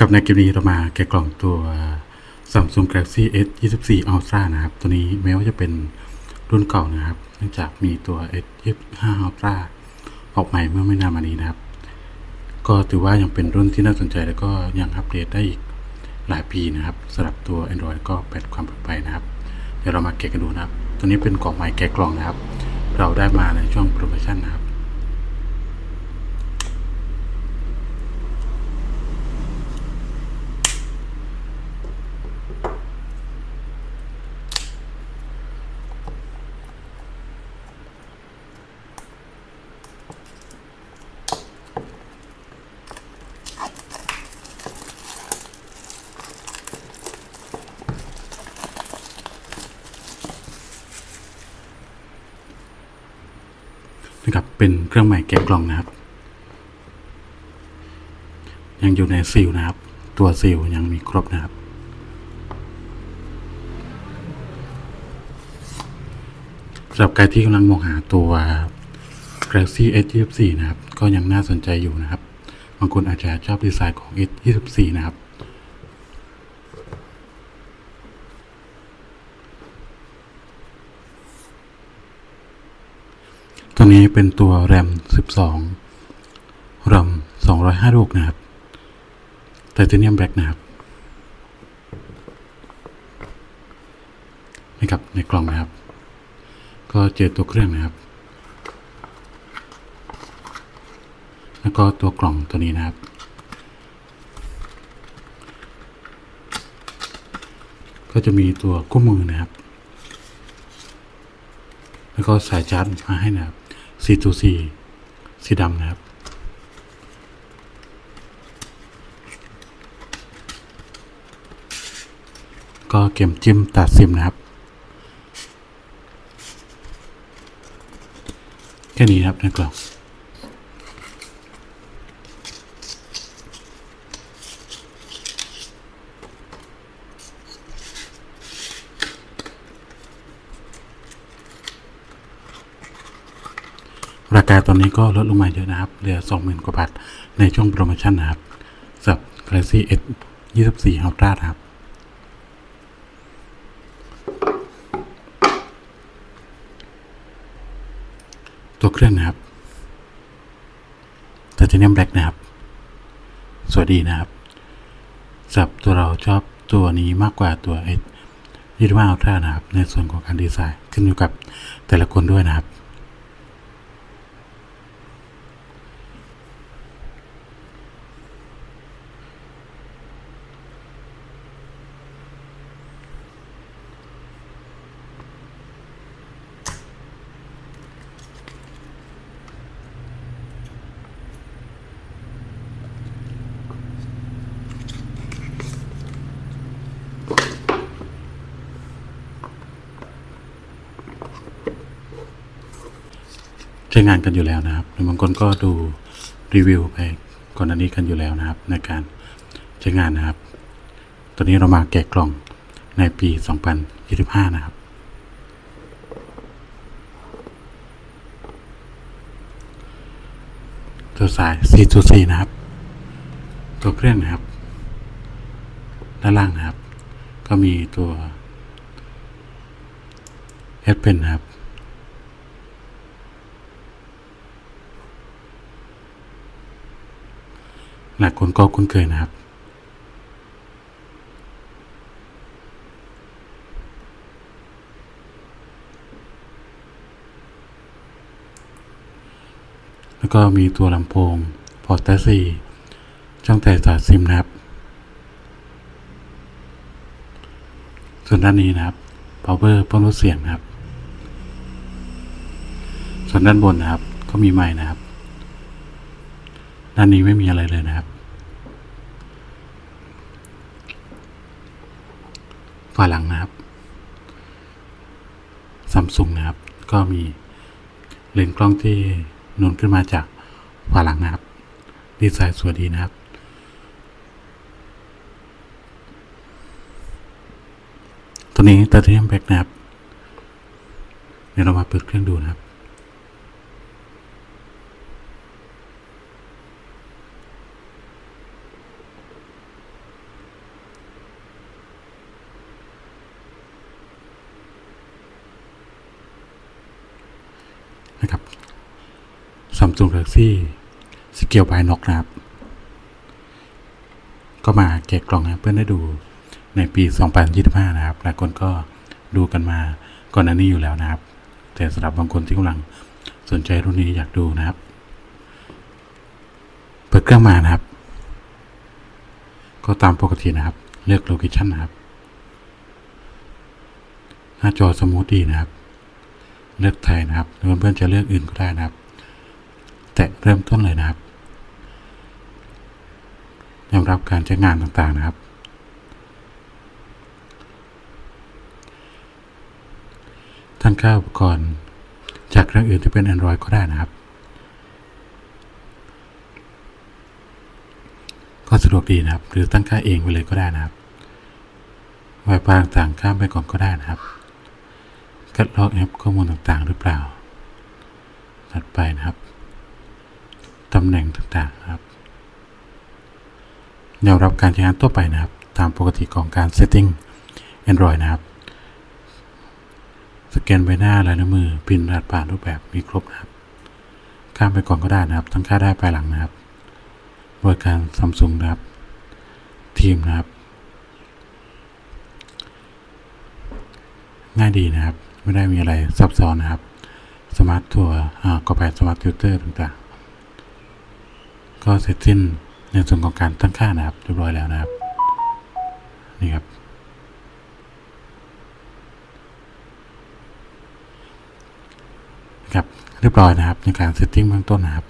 กับในคลิปนี้เรามาแกะกล่องตัว Samsung Galaxy S 24 Ultra นะครับ ตัวนี้แม้ว่าจะเป็นรุ่นเก่านะครับ เนื่องจากมีตัว S 25 Ultra ออกใหม่เมื่อไม่นานมานี้นะครับ ก็ถือว่ายังเป็นรุ่นที่น่าสนใจแล้วก็ยังอัปเดตได้อีกหลายปีนะครับสำหรับตัว Android ก็แปดความปลอดภัยนะครับ เดี๋ยวเรามาแกะกันดูนะครับ ตัวนี้เป็นกล่องใหม่แกะกล่องนะครับ เราได้มาในช่วงโปรโมชั่นนะครับ นะครับเป็นเครื่องหมายแกะกล่องนะครับ ยังอยู่ในซีลนะครับ ตัวซีลยังมีครบนะครับ สำหรับใครที่กำลังมองหาตัว Galaxy S24 นะครับ ก็ยังน่าสนใจอยู่นะครับ บางคนอาจจะชอบดีไซน์ของ S24 นะครับ ตัวนี้เป็นตัว RAM 12 RAM 205ลูกนะครับไทเทเนียมแบล็กนะครับนี่ครับในกล่องนะครับ ก็เจอตัวเครื่องนะครับ แล้วก็ตัวกล่องตัวนี้นะครับ ก็จะมีตัวคู่มือนะครับ แล้วก็สายชาร์จมาให้นะครับ C2C สีดำนะครับ ก็เข็มจิ้มตัดซิมนะครับ แค่นี้นะครับในกล่อง ราคาตอนนี้ก็ลดลงมาเยอะนะครับ เหลือ 20,000 กว่าบาท ในช่วงโปรโมชั่นนะครับสำหรับ Galaxy S 24 Ultra ครับตัวเครื่องนะครับไทเทเนียมแบล็กนะครับ สวัสดีนะครับสับตัวเราชอบตัวนี้มากกว่าตัว S 25 Ultra นะครับ ในส่วนของการดีไซน์ขึ้นอยู่กับแต่ละคนด้วยนะครับ ใช้งานกันอยู่แล้วนะครับ หรือบางคนก็ดูรีวิวไปก่อนหน้านี้กันอยู่แล้วนะครับ ในการใช้งานนะครับ ตอนนี้เรามาแกะกล่องในปี 2025 นะครับ ตัวสาย C2C นะครับ ตัวเครื่องนะครับ ด้านล่างนะครับ ก็มีตัว S Pen นะครับ หลายคนก็คุ้นเคยนะครับ แล้วก็มีตัวลำโพงพอร์ต Type C ช่องแต่สายซิมนะครับ ส่วนด้านนี้นะครับ power เพิ่มลดเสียงนะครับ ส่วนด้านบนนะครับ ก็มีไม้นะครับ ด้านนี้ไม่มีอะไรเลยนะครับ ฝาหลังนะครับซัมซุงนะครับ ก็มีเลนส์กล้องที่นูนขึ้นมาจากฝาหลังนะครับ ดีไซน์สวยดีนะครับ ตัวนี้ตัดเทียมแบ็กนะครับ เดี๋ยวเรามาเปิดเครื่องดูนะครับ น Samsung Galaxy Skill by Knox นะครับ ก็มาแกะกล่องให้เพื่อนได้ดูในปี 2025 นะครับ หลายคนก็ดูกันมาก่อนหน้านี้อยู่แล้วนะครับ แต่สำหรับบางคนที่กำลังสนใจรุ่นนี้อยากดูนะครับ เปิดเครื่องมานะครับ ก็ตามปกตินะครับ เลือกโลเคชันนะครับ หน้าจอสมูทดีนะครับ เลือกไทยนะครับหรือเพื่อนๆจะเลือกอื่นก็ได้นะครับ แต่เริ่มต้นเลยนะครับยอมรับการใช้งานต่างๆนะครับตั้งค่าอุปกรณ์จากเครื่องอื่นที่เป็น Android ก็ได้นะครับ ก็สะดวกดีนะครับ หรือตั้งค่าเองไปเลยก็ได้นะครับไวไฟต่างๆข้ามไปก่อนก็ได้นะครับ คัดลอกแอปข้อมูลต่างๆหรือเปล่า ถัดไปนะครับ ตำแหน่งต่างๆครับยอมรับการใช้งานทั่วไปนะครับ ตามปกติของการ setting Android นะครับ สแกนใบหน้าลายนิ้วมือพินรหัสผ่านรูปแบบมีครบนะครับ ข้ามไปก่อนก็ได้นะครับ ทั้งค่าได้ภายหลังนะครับบริการซัมซุงนะครับ ทีมนะครับ ง่ายดีนะครับ ไม่ได้มีอะไรซับซ้อนนะครับ สมาร์ททัวร์อ่าก็ไปสมาร์ททิวเตอร์ต่างๆ ก็เสร็จสิ้นในส่วนของการตั้งค่านะครับเรียบร้อยแล้วนะครับ นี่ครับ ครับ เรียบร้อยนะครับ ในการเซตติ้งเบื้องต้นนะครับ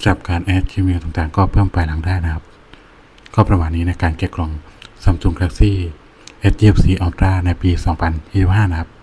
สำหรับการแอด Gmail ต่างๆ ก็เพิ่มไปหลังได้นะครับ ก็ประมาณนี้ในการแกะกล่อง Samsung Galaxy S24 Ultra ในปี 2025 นะครับ